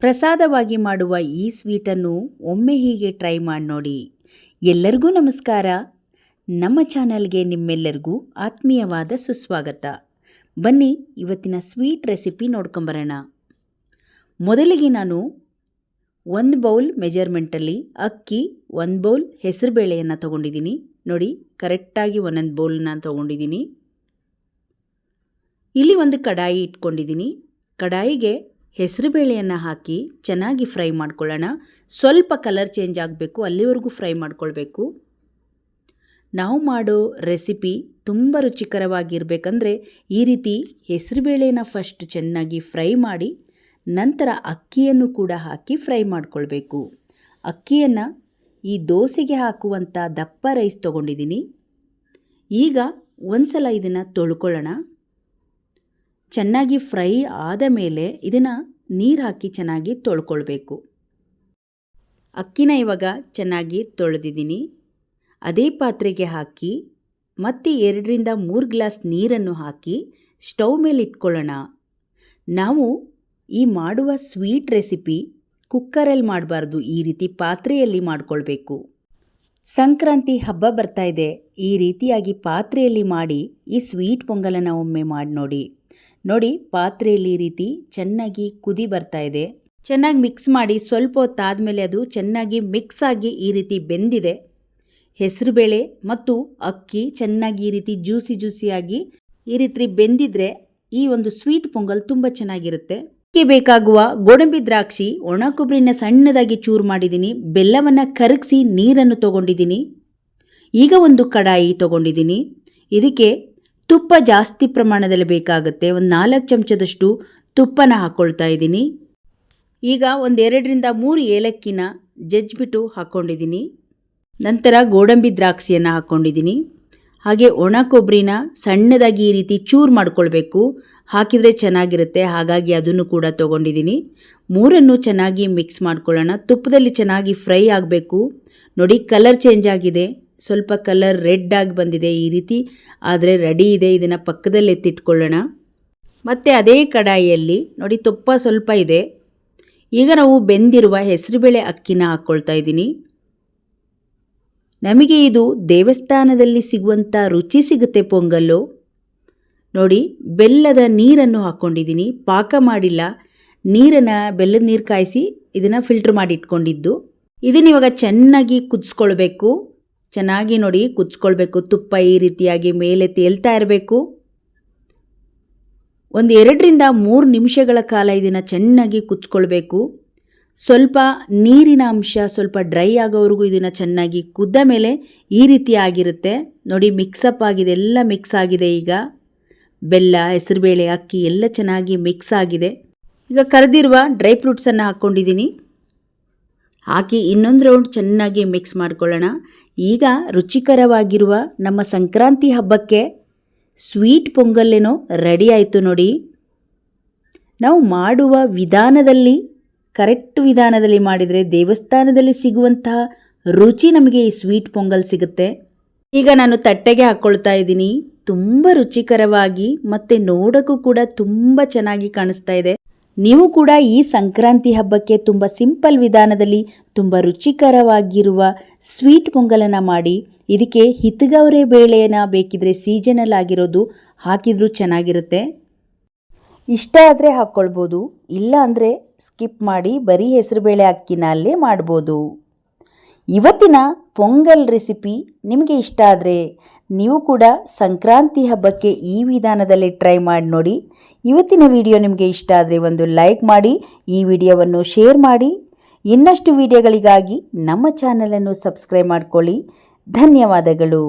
ಪ್ರಸಾದವಾಗಿ ಮಾಡುವ ಈ ಸ್ವೀಟನ್ನು ಒಮ್ಮೆ ಹೀಗೆ ಟ್ರೈ ಮಾಡಿ ನೋಡಿ. ಎಲ್ಲರಿಗೂ ನಮಸ್ಕಾರ. ನಮ್ಮ ಚಾನಲ್ಗೆ ನಿಮ್ಮೆಲ್ಲರಿಗೂ ಆತ್ಮೀಯವಾದ ಸುಸ್ವಾಗತ. ಬನ್ನಿ, ಇವತ್ತಿನ ಸ್ವೀಟ್ ರೆಸಿಪಿ ನೋಡ್ಕೊಂಬರೋಣ. ಮೊದಲಿಗೆ ನಾನು ಒಂದು ಬೌಲ್ ಮೆಜರ್ಮೆಂಟಲ್ಲಿ ಅಕ್ಕಿ, ಒಂದು ಬೌಲ್ ಹೆಸರುಬೇಳೆಯನ್ನು ತೊಗೊಂಡಿದ್ದೀನಿ. ನೋಡಿ, ಕರೆಕ್ಟಾಗಿ ಒಂದೊಂದು ಬೌಲ್ನ ತೊಗೊಂಡಿದ್ದೀನಿ. ಇಲ್ಲಿ ಒಂದು ಕಡಾಯಿ ಇಟ್ಕೊಂಡಿದ್ದೀನಿ. ಕಡಾಯಿಗೆ ಹೆಸರುಬೇಳೆಯನ್ನು ಹಾಕಿ ಚೆನ್ನಾಗಿ ಫ್ರೈ ಮಾಡ್ಕೊಳ್ಳೋಣ. ಸ್ವಲ್ಪ ಕಲರ್ ಚೇಂಜ್ ಆಗಬೇಕು, ಅಲ್ಲಿವರೆಗೂ ಫ್ರೈ ಮಾಡ್ಕೊಳ್ಬೇಕು. ನಾವು ಮಾಡೋ ರೆಸಿಪಿ ತುಂಬ ರುಚಿಕರವಾಗಿರಬೇಕಂದ್ರೆ ಈ ರೀತಿ ಹೆಸರುಬೇಳೆನ ಫಸ್ಟ್ ಚೆನ್ನಾಗಿ ಫ್ರೈ ಮಾಡಿ, ನಂತರ ಅಕ್ಕಿಯನ್ನು ಕೂಡ ಹಾಕಿ ಫ್ರೈ ಮಾಡ್ಕೊಳ್ಬೇಕು. ಅಕ್ಕಿಯನ್ನು ಈ ದೋಸೆಗೆ ಹಾಕುವಂಥ ದಪ್ಪ ರೈಸ್ ತೊಗೊಂಡಿದ್ದೀನಿ. ಈಗ ಒಂದು ಸಲ ಇದನ್ನು ತೊಳ್ಕೊಳ್ಳೋಣ. ಚೆನ್ನಾಗಿ ಫ್ರೈ ಆದ ಮೇಲೆ ಇದನ್ನು ನೀರು ಹಾಕಿ ಚೆನ್ನಾಗಿ ತೊಳ್ಕೊಳ್ಬೇಕು. ಅಕ್ಕಿನ ಇವಾಗ ಚೆನ್ನಾಗಿ ತೊಳೆದಿದ್ದೀನಿ. ಅದೇ ಪಾತ್ರೆಗೆ ಹಾಕಿ ಮತ್ತೆ ಎರಡರಿಂದ ಮೂರು ಗ್ಲಾಸ್ ನೀರನ್ನು ಹಾಕಿ ಸ್ಟೌವ್ ಮೇಲೆ ಇಟ್ಕೊಳ್ಳೋಣ. ನಾವು ಈ ಮಾಡುವ ಸ್ವೀಟ್ ರೆಸಿಪಿ ಕುಕ್ಕರಲ್ಲಿ ಮಾಡಬಾರ್ದು, ಈ ರೀತಿ ಪಾತ್ರೆಯಲ್ಲಿ ಮಾಡಿಕೊಳ್ಬೇಕು. ಸಂಕ್ರಾಂತಿ ಹಬ್ಬ ಬರ್ತಾ ಇದೆ, ಈ ರೀತಿಯಾಗಿ ಪಾತ್ರೆಯಲ್ಲಿ ಮಾಡಿ ಈ ಸ್ವೀಟ್ ಪೊಂಗಲನ್ನು ಒಮ್ಮೆ ಮಾಡಿ ನೋಡಿ. ನೋಡಿ, ಪಾತ್ರೆಯಲ್ಲಿ ಈ ರೀತಿ ಚೆನ್ನಾಗಿ ಕುದಿ ಬರ್ತಾ ಇದೆ. ಚೆನ್ನಾಗಿ ಮಿಕ್ಸ್ ಮಾಡಿ ಸ್ವಲ್ಪ ಹೊತ್ತಾದಮೇಲೆ ಅದು ಚೆನ್ನಾಗಿ ಮಿಕ್ಸ್ ಆಗಿ ಈ ರೀತಿ ಬೆಂದಿದೆ. ಹೆಸರುಬೇಳೆ ಮತ್ತು ಅಕ್ಕಿ ಚೆನ್ನಾಗಿ ಈ ರೀತಿ ಜ್ಯೂಸಿ ಜ್ಯೂಸಿಯಾಗಿ ಈ ರೀತಿ ಬೆಂದಿದ್ರೆ ಈ ಒಂದು ಸ್ವೀಟ್ ಪೊಂಗಲ್ ತುಂಬ ಚೆನ್ನಾಗಿರುತ್ತೆ. ಅಕ್ಕಿ ಬೇಕಾಗುವ ಗೋಡಂಬಿ ದ್ರಾಕ್ಷಿ, ಒಣ ಕೊಬ್ಬರಿನ ಸಣ್ಣದಾಗಿ ಚೂರು ಮಾಡಿದ್ದೀನಿ. ಬೆಲ್ಲವನ್ನು ಕರಗಿಸಿ ನೀರನ್ನು ತಗೊಂಡಿದ್ದೀನಿ. ಈಗ ಒಂದು ಕಡಾಯಿ ತಗೊಂಡಿದ್ದೀನಿ. ಇದಕ್ಕೆ ತುಪ್ಪ ಜಾಸ್ತಿ ಪ್ರಮಾಣದಲ್ಲಿ ಬೇಕಾಗುತ್ತೆ. ಒಂದು ನಾಲ್ಕು ಚಮಚದಷ್ಟು ತುಪ್ಪನ ಹಾಕ್ಕೊಳ್ತಾ ಇದ್ದೀನಿ. ಈಗ ಒಂದೆರಡರಿಂದ ಮೂರು ಏಲಕ್ಕಿನ ಜಜ್ಜಿಬಿಟ್ಟು ಹಾಕ್ಕೊಂಡಿದ್ದೀನಿ ನಂತರ ಗೋಡಂಬಿ ದ್ರಾಕ್ಷಿಯನ್ನು ಹಾಕ್ಕೊಂಡಿದ್ದೀನಿ ಹಾಗೆ ಒಣ ಕೊಬ್ಬರಿನ ಸಣ್ಣದಾಗಿ ಈ ರೀತಿ ಚೂರು ಮಾಡ್ಕೊಳ್ಬೇಕು. ಹಾಕಿದರೆ ಚೆನ್ನಾಗಿರುತ್ತೆ. ಹಾಗಾಗಿ ಅದನ್ನು ಕೂಡ ತೊಗೊಂಡಿದ್ದೀನಿ. ಮೂರನ್ನು ಚೆನ್ನಾಗಿ ಮಿಕ್ಸ್ ಮಾಡ್ಕೊಳ್ಳೋಣ. ತುಪ್ಪದಲ್ಲಿ ಚೆನ್ನಾಗಿ ಫ್ರೈ ಆಗಬೇಕು. ನೋಡಿ, ಕಲರ್ ಚೇಂಜ್ ಆಗಿದೆ. ಸ್ವಲ್ಪ ಕಲರ್ ರೆಡ್ ಆಗಿ ಬಂದಿದೆ ಈ ರೀತಿ, ಆದರೆ ರೆಡಿ ಇದೆ, ಇದನ್ನು ಪಕ್ಕದಲ್ಲಿ ಎತ್ತಿಟ್ಕೊಳ್ಳೋಣ. ಮತ್ತು ಅದೇ ಕಡಾಯಿಯಲ್ಲಿ, ನೋಡಿ ತುಪ್ಪ ಸ್ವಲ್ಪ ಇದೆ. ಈಗ ನಾವು ಬೆಂದಿರುವ ಹೆಸರುಬೇಳೆ ಅಕ್ಕಿನ ಹಾಕ್ಕೊಳ್ತಾ ಇದ್ದೀನಿ. ನಮಗೆ ಇದು ದೇವಸ್ಥಾನದಲ್ಲಿ ಸಿಗುವಂಥ ರುಚಿ ಸಿಗುತ್ತೆ ಪೊಂಗಲ್ಲು. ನೋಡಿ, ಬೆಲ್ಲದ ನೀರನ್ನು ಹಾಕ್ಕೊಂಡಿದ್ದೀನಿ ಪಾಕ ಮಾಡಿಲ್ಲ. ನೀರನ್ನು, ಬೆಲ್ಲದ ನೀರು ಕಾಯಿಸಿ, ಇದನ್ನು ಫಿಲ್ಟ್ರ್ ಮಾಡಿ ಇಟ್ಕೊಂಡಿದ್ದು. ಇದನ್ನ ಇವಾಗ ಚೆನ್ನಾಗಿ ಕುದಿಸ್ಕೊಳ್ಬೇಕು. ಚೆನ್ನಾಗಿ ನೋಡಿ ಕುಚ್ಕೊಳ್ಬೇಕು. ತುಪ್ಪ ಈ ರೀತಿಯಾಗಿ ಮೇಲೆ ತೇಲ್ತಾ ಇರಬೇಕು. ಒಂದು ಎರಡರಿಂದ ಮೂರು ನಿಮಿಷಗಳ ಕಾಲ ಇದನ್ನು ಚೆನ್ನಾಗಿ ಕುಚ್ಕೊಳ್ಬೇಕು. ಸ್ವಲ್ಪ ನೀರಿನ ಅಂಶ, ಸ್ವಲ್ಪ ಡ್ರೈ ಆಗೋವರೆಗೂ ಇದನ್ನು ಚೆನ್ನಾಗಿ ಕುದ್ದ ಮೇಲೆ ಈ ರೀತಿ ಆಗಿರುತ್ತೆ. ನೋಡಿ ಮಿಕ್ಸಪ್ ಆಗಿದೆ, ಎಲ್ಲ ಮಿಕ್ಸ್ ಆಗಿದೆ ಈಗ. ಬೆಲ್ಲ, ಹೆಸರುಬೇಳೆ, ಅಕ್ಕಿ ಎಲ್ಲ ಚೆನ್ನಾಗಿ ಮಿಕ್ಸ್ ಆಗಿದೆ. ಈಗ ಕರೆದಿರುವ ಡ್ರೈ ಫ್ರೂಟ್ಸನ್ನು ಹಾಕ್ಕೊಂಡಿದ್ದೀನಿ ಹಾಕಿ ಇನ್ನೊಂದು ರೌಂಡ್ ಚೆನ್ನಾಗಿ ಮಿಕ್ಸ್ ಮಾಡ್ಕೊಳ್ಳೋಣ. ಈಗ ರುಚಿಕರವಾಗಿರುವ ನಮ್ಮ ಸಂಕ್ರಾಂತಿ ಹಬ್ಬಕ್ಕೆ ಸ್ವೀಟ್ ಪೊಂಗಲ್ಲೇನೋ ರೆಡಿ ಆಯಿತು ನೋಡಿ. ನಾವು ಮಾಡುವ ವಿಧಾನದಲ್ಲಿ ಕರೆಕ್ಟ್ ವಿಧಾನದಲ್ಲಿ ಮಾಡಿದರೆ ದೇವಸ್ಥಾನದಲ್ಲಿ ಸಿಗುವಂತಹ ರುಚಿ ನಮಗೆ ಈ ಸ್ವೀಟ್ ಪೊಂಗಲ್ ಸಿಗುತ್ತೆ. ಈಗ ನಾನು ತಟ್ಟೆಗೆ ಹಾಕ್ಕೊಳ್ತಾ ಇದ್ದೀನಿ. ತುಂಬ ರುಚಿಕರವಾಗಿ ಮತ್ತು ನೋಡೋಕ್ಕೂ ಕೂಡ ತುಂಬ ಚೆನ್ನಾಗಿ ಕಾಣಿಸ್ತಾ ಇದೆ. ನೀವು ಕೂಡ ಈ ಸಂಕ್ರಾಂತಿ ಹಬ್ಬಕ್ಕೆ ತುಂಬ ಸಿಂಪಲ್ ವಿಧಾನದಲ್ಲಿ ತುಂಬ ರುಚಿಕರವಾಗಿರುವ ಸ್ವೀಟ್ ಪೊಂಗಲನ್ನು ಮಾಡಿ, ಇದಕ್ಕೆ ಹಿತಗೌರೆ ಬೇಳೆನ ಬೇಕಿದ್ರೆ ಸೀಸನಲ್ ಆಗಿರೋದು ಹಾಕಿದ್ರೂ ಚೆನ್ನಾಗಿರುತ್ತೆ. ಇಷ್ಟ ಆದರೆ ಹಾಕ್ಕೊಳ್ಬೋದು ಇಲ್ಲ ಅಂದರೆ ಸ್ಕಿಪ್ ಮಾಡಿ ಬರೀ ಹೆಸರುಬೇಳೆ ಅಕ್ಕಿನ ಅಲ್ಲೇ ಮಾಡ್ಬೋದು. ಇವತ್ತಿನ ಪೊಂಗಲ್ ರೆಸಿಪಿ ನಿಮಗೆ ಇಷ್ಟ ಆದರೆ ನೀವು ಕೂಡ ಸಂಕ್ರಾಂತಿ ಹಬ್ಬಕ್ಕೆ ಈ ವಿಧಾನದಲ್ಲಿ ಟ್ರೈ ಮಾಡಿ ನೋಡಿ. ಇವತ್ತಿನ ವಿಡಿಯೋ ನಿಮಗೆ ಇಷ್ಟ ಆದರೆ ಒಂದು ಲೈಕ್ ಮಾಡಿ, ಈ ವಿಡಿಯೋವನ್ನು ಶೇರ್ ಮಾಡಿ. ಇನ್ನಷ್ಟು ವಿಡಿಯೋಗಳಿಗಾಗಿ ನಮ್ಮ ಚಾನಲನ್ನು ಸಬ್ಸ್ಕ್ರೈಬ್ ಮಾಡ್ಕೊಳ್ಳಿ. ಧನ್ಯವಾದಗಳು.